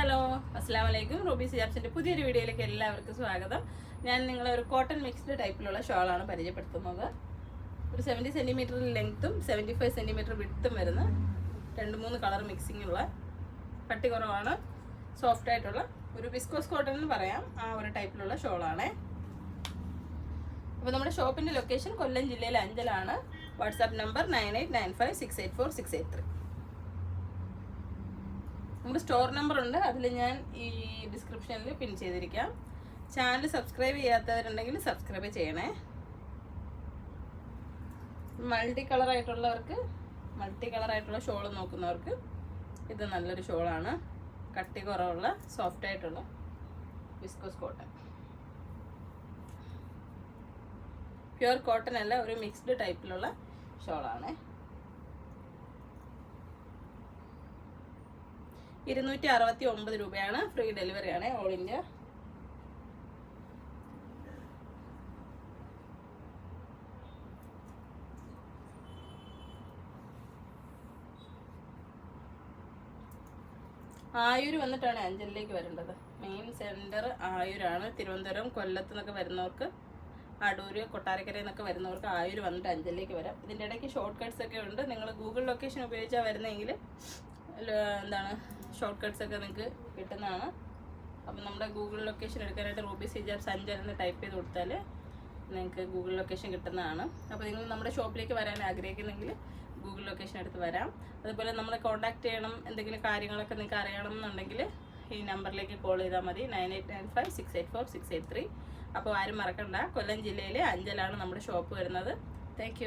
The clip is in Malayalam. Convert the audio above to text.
ഹലോ അസ്സാം വലൈക്കും റൂബി സിജാബ്സിന്റെ പുതിയൊരു വീഡിയോയിലേക്ക് എല്ലാവർക്കും സ്വാഗതം. ഞാൻ നിങ്ങളെ ഒരു കോട്ടൺ മിക്സ്ഡ് ടൈപ്പിലുള്ള ഷോളാണ് പരിചയപ്പെടുത്തുന്നത്. ഒരു സെവന്റി സെന്റിമീറ്റർ ലെങ്ത്തും സെവന്റി ഫൈവ് സെന്റിമീറ്റർ വിടുത്തും വരുന്ന രണ്ട് മൂന്ന് കളർ മിക്സിംഗ് ഉള്ള കട്ടി കുറവാണ്. സോഫ്റ്റ് ആയിട്ടുള്ള ഒരു ബിസ്കോസ് കോട്ടൺ എന്ന് പറയാം. ആ ഒരു ടൈപ്പിലുള്ള ഷോളാണ് അപ്പോൾ നമ്മുടെ ഷോപ്പിന്റെ ലൊക്കേഷൻ കൊല്ലം ജില്ലയിലെ അഞ്ചലാണ്. WhatsApp number nine eight nine five six eight four six eight three നമ്മുടെ സ്റ്റോർ നമ്പർ ഉണ്ട്. അതിൽ ഞാൻ ഈ ഡിസ്ക്രിപ്ഷനിൽ പിൻ ചെയ്തിരിക്കാം. ചാനൽ സബ്സ്ക്രൈബ് ചെയ്യാത്തവരുണ്ടെങ്കിൽ സബ്സ്ക്രൈബ് ചെയ്യണേ. മൾട്ടി കളർ ആയിട്ടുള്ളവർക്ക് മൾട്ടി കളർ ആയിട്ടുള്ള ഷോൾ നോക്കുന്നവർക്ക് ഇത് നല്ലൊരു ഷോളാണ് കട്ടി കുറവുള്ള സോഫ്റ്റ് ആയിട്ടുള്ള വിസ്കോസ് കോട്ടൺ പ്യുവർ കോട്ടൺ അല്ല ഒരു മിക്സ്ഡ് ടൈപ്പിലുള്ള ഷോളാണ് ഇരുന്നൂറ്റി അറുപത്തി ഒമ്പത് രൂപയാണ് ഫ്രീ ഡെലിവറി ആണ് ഓൾ ഇന്ത്യ. ആയൂർ വന്നിട്ടാണ് അഞ്ചലിലേക്ക് വരേണ്ടത്. Main centre ആയൂരാണ്. തിരുവനന്തപുരം കൊല്ലത്ത് നിന്നൊക്കെ വരുന്നവർക്ക് അടൂര് കൊട്ടാരക്കരയിൽ നിന്നൊക്കെ വരുന്നവർക്ക് ആയൂർ വന്നിട്ട് അഞ്ചലിലേക്ക് വരാം. ഇതിന്റെ ഇടയ്ക്ക് ഷോർട്ട് കട്ട്സ് ഒക്കെ ഉണ്ട്. നിങ്ങൾ ഗൂഗിൾ ലൊക്കേഷൻ ഉപയോഗിച്ചാൽ വരുന്നതെങ്കിൽ എന്താണ് ഷോർട്ട് കട്ട്സ് ഒക്കെ നിങ്ങൾക്ക് കിട്ടുന്നതാണ്. അപ്പം നമ്മുടെ ഗൂഗിൾ ലൊക്കേഷൻ എടുക്കാനായിട്ട് റൂബി സിജാബ് സഞ്ചർ എന്ന് ടൈപ്പ് ചെയ്ത് കൊടുത്താൽ നിങ്ങൾക്ക് ഗൂഗിൾ ലൊക്കേഷൻ കിട്ടുന്നതാണ്. അപ്പോൾ നിങ്ങൾ നമ്മുടെ ഷോപ്പിലേക്ക് വരാൻ ആഗ്രഹിക്കുന്നെങ്കിൽ ഗൂഗിൾ ലൊക്കേഷൻ എടുത്ത് വരാം. അതുപോലെ നമ്മളെ കോൺടാക്ട് ചെയ്യണം എന്തെങ്കിലും കാര്യങ്ങളൊക്കെ നിങ്ങൾക്ക് അറിയണം എന്നുണ്ടെങ്കിൽ ഈ നമ്പറിലേക്ക് കോൾ ചെയ്താൽ മതി. Nine eight nine five six eight four six eight three. അപ്പോൾ ആരും മറക്കണ്ട. കൊല്ലം ജില്ലയിലെ അഞ്ചലാണ് നമ്മുടെ ഷോപ്പ് വരുന്നത്. താങ്ക്